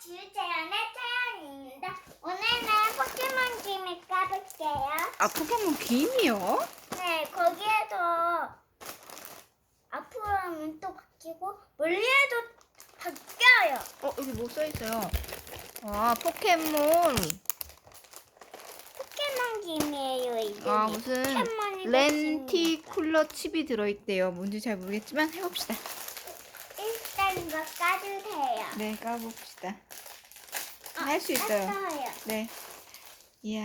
주제연의 태연입니다. 오늘은 포켓몬 김을 까볼게요. 아 포켓몬 김이요? 네, 거기에서 앞으로 하면 또 바뀌고 멀리에도 바뀌어요. 어 여기 뭐 써있어요? 아 포켓몬 포켓몬 김이에요, 이게. 아 무슨 렌티쿨러 칩이 들어있대요 뭔지 잘 모르겠지만 해봅시다 일단 이거 까주세요. 네 까봅시다 아, 할수 있어요 깠어요. 네 이야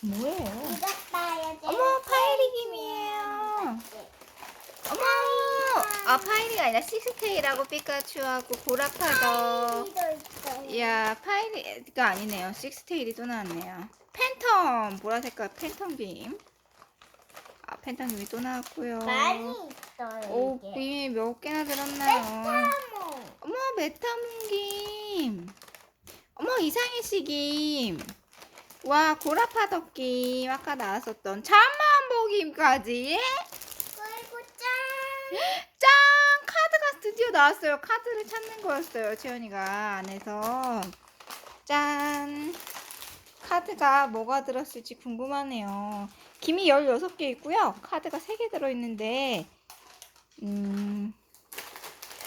뭐예요? 이거 봐요. 어머, 파이리 김이에요. 어머 아 파이리가 아니라 식스테이라고 피카츄하고 파이리도 있어요. 이야 파이리가 아니네요 식스테일이 또 나왔네요 팬텀 보라색깔 팬텀 빔 빔이 또 나왔고요. 많이 있어요, 오, 이게. 몇 개나 들었나요? 타모. 어머, 메타몽김. 어머, 이상희 김. 와, 고라파덕김. 아까 나왔었던 잠만보김까지. 그리고 짠. 짠! 카드가 드디어 나왔어요. 카드를 찾는 거였어요. 채연이가 안에서. 짠! 카드가 뭐가 들었을지 궁금하네요. 김이 16개 있고요. 카드가 3개 들어있는데, 음,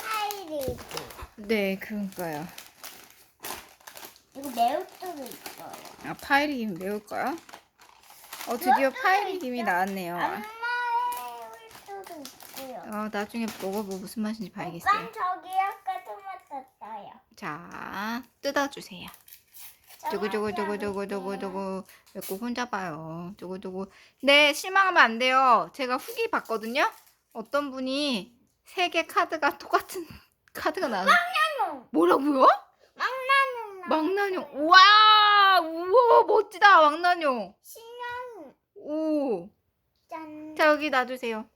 파이리도. 네, 그러니까요. 이거 매울도도 있어요. 아, 파이리 김 매울까요? 어, 드디어 파이리 김이 나왔네요. 엄마의 울도도 있고요. 어, 나중에 먹어보고 무슨 맛인지 봐야겠어요. 저기 아까 토마토 떠요. 자, 뜯어주세요. 저거 저거 저거 저거 왜꼭 혼자 봐요. 저거. 네 실망하면 안 돼요. 제가 후기 봤거든요. 어떤 분이 세 개 카드가 똑같은 카드가 나왔. 막나뇽. 뭐라고요? 막나뇽. 망나뇽. 우와 우와 멋지다 망나뇽. 신나뇽. 오. 짠. 자 여기 놔주세요.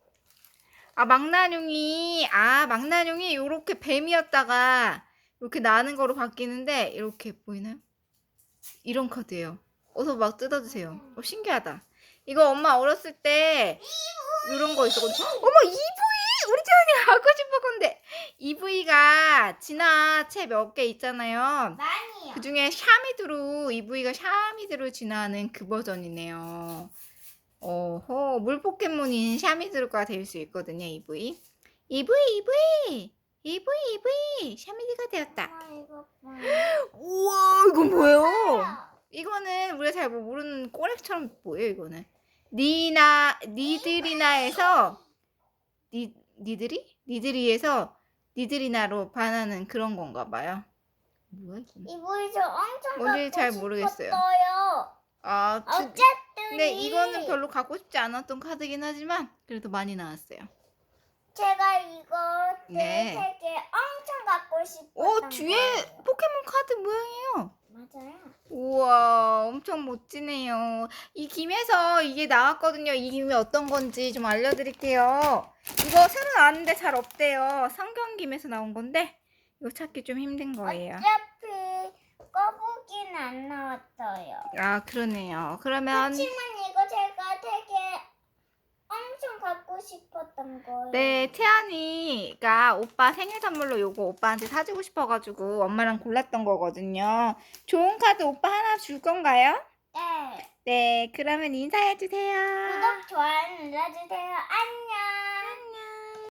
아 망나뇽이 아 망나뇽이 요렇게 뱀이었다가 이렇게 나는 거로 바뀌는데 이렇게 보이나요? 이런 카드예요. 어서 막 뜯어주세요. 어, 신기하다. 이거 엄마 어렸을 때 이런 거 있었거든요. 어머 EV 우리 재현이 갖고 싶은 건데 EV가 진화 채몇 개 있잖아요. 많이요. 그 중에 샤미드로 EV가 샤미드로 진화하는 그 버전이네요. 어허 물 포켓몬인 샤미드로가 될 수 있거든요 EV. EV EV EV EV 샤미드가 되었다. 아, 이거 봐. 우와 이거 뭐예요? 이거는 우리가 잘 모르는 꼬렉처럼 뭐예요 이거는? 니나 니드리나에서 니 니드리 니드리에서 니드리나로 반하는 그런 건가 봐요. 뭐야 이거? 이보이저 엄청 뭔지 갖고 잘 모르겠어요. 싶었어요. 아, 두, 어쨌든 근데 이거는 별로 갖고 싶지 않았던 카드긴 하지만 그래도 많이 나왔어요. 제가 이거 네. 되게 엄청 갖고 싶었던 오 뒤에 거예요. 포켓몬 카드 모양이에요. 맞아요. 우와 엄청 멋지네요. 이 김에서 이게 나왔거든요. 이 김이 어떤 건지 좀 알려드릴게요. 이거 새로 나왔는데 잘 없대요. 성경 김에서 나온 건데 이거 찾기 좀 힘든 거예요. 어차피 꺼보기는 안 나왔어요. 아 그러네요. 그러면 그렇지만 이거 제가 되게 엄청 갖고 싶었던 거예요. 네 태연이가 오빠 생일 선물로 요거 오빠한테 사주고 싶어가지고 엄마랑 골랐던 거거든요. 좋은 카드 오빠 하나 줄 건가요? 네. 네 그러면 인사해주세요. 구독, 좋아요 눌러주세요. 안녕.